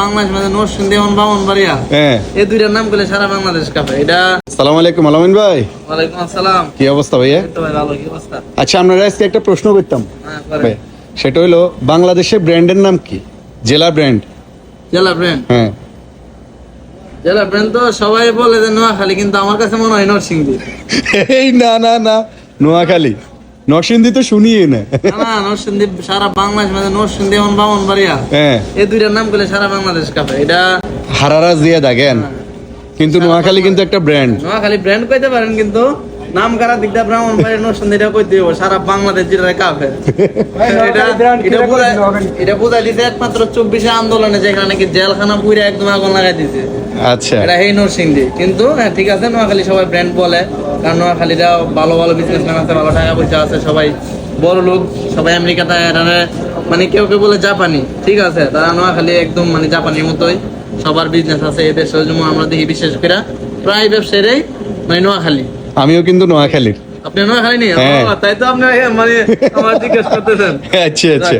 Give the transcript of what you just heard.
বাংলাদেশ মানে বামনবাড়িয়া। হ্যাঁ। এই দুইটার নাম করলে সারা বাংলাদেশ কাঁপে। এটা সালাম আলাইকুম আলামিন ভাই। ওয়ালাইকুম আসসালাম। কি অবস্থা ভাইয়া? তো ভাই ভালো কি অবস্থা? আচ্ছা আপনারা আজকে একটা প্রশ্ন করতাম। হ্যাঁ ভাই সেটা হলো বাংলাদেশের ব্র্যান্ডের নাম কি? জেলা ব্র্যান্ড। জেলা ব্র্যান্ড? হ্যাঁ। জেলা ব্র্যান্ড তো সবাই বলে যে নোয়াখালী কিন্তু আমার কাছে মনে হয় নরসিংদী। এই না না না নোয়াখালী। নরসিংদী তো শুনিয়ে না। না, না নরসিংদী সারা বাংলাদেশ মানে নরসিংদী এবং বামনবাড়িয়া। হ্যাঁ। এই দুইটার নাম করলে সারা বাংলাদেশ কাঁপে। এটা হারারা জিয়া দেখেন কিন্তু নোয়াখালী কিন্তু একটা ব্র্যান্ড নোয়াখালী ব্র্যান্ড কইতে পারেন কিন্তু নাম কারা দিকটা ব্রাহ্মণ ব্রাহ্মণবাড়িয়া নরসিংদীটা কইতে হবে সারা বাংলাদেশ যেটা কাঁপে। এটা এটা বোঝায়- এটা বোঝাই দিছে একমাত্র চব্বিশে আন্দোলনে যেখানে নাকি জেলখানা পুরে একদম আগুন লাগাই দিছে। আচ্ছা। এটা এই নরসিংদী। কিন্তু হ্যাঁ ঠিক আছে নোয়াখালী সবাই ব্র্যান্ড বলে। কারণ নোয়াখালীরা ভালো ভালো বিজনেসম্যান আছে ভালো টাকা পয়সা আছে সবাই বড় লোক সবাই আমেরিকাতে মানে কেউ কেউ বলে জাপানি ঠিক আছে? তারা নোয়াখালী একদম মানে জাপানির মতোই সবার বিজনেস আছে দেশে ওই আমরা দেখি বিশেষ করে প্রায় ব্যবসায়ীরাই মানে নোয়াখালী। আমিও কিন্তু নোয়াখালীর। আপনি নোয়াখালী নেই? হ্যাঁ। তাই তো আপনি মানে আমার জিজ্ঞেস করতেছেন। আচ্ছা আচ্ছা।